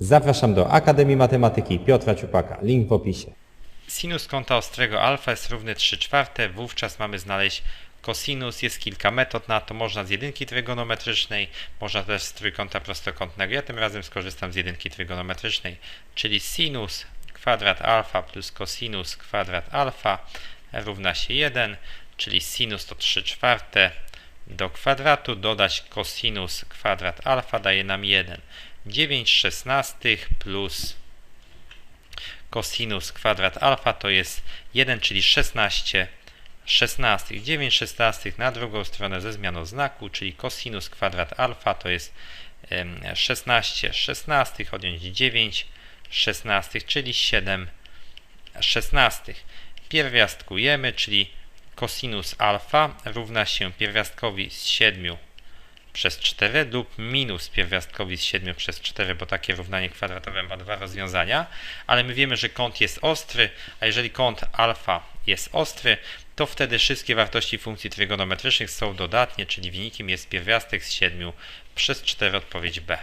Zapraszam do Akademii Matematyki Piotra Ciupaka. Link w opisie. Sinus kąta ostrego alfa jest równy 3 czwarte, wówczas mamy znaleźć kosinus. Jest kilka metod na to, można z jedynki trygonometrycznej, można też z trójkąta prostokątnego. Ja tym razem skorzystam z jedynki trygonometrycznej, czyli sinus kwadrat alfa plus kosinus kwadrat alfa równa się 1, czyli sinus to 3 czwarte do kwadratu, dodać kosinus kwadrat alfa daje nam 1. 9 szesnastych plus kosinus kwadrat alfa to jest 1, czyli 16 szesnastych. 9 szesnastych na drugą stronę ze zmianą znaku, czyli kosinus kwadrat alfa to jest em, 16 szesnastych, odjąć 9 szesnastych, czyli 7 szesnastych. Pierwiastkujemy, czyli kosinus alfa równa się pierwiastkowi z 7 przez 4 lub minus pierwiastkowi z 7 przez 4, bo takie równanie kwadratowe ma dwa rozwiązania, ale my wiemy, że kąt jest ostry, a jeżeli kąt alfa jest ostry, to wtedy wszystkie wartości funkcji trygonometrycznych są dodatnie, czyli wynikiem jest pierwiastek z 7 przez 4, odpowiedź B.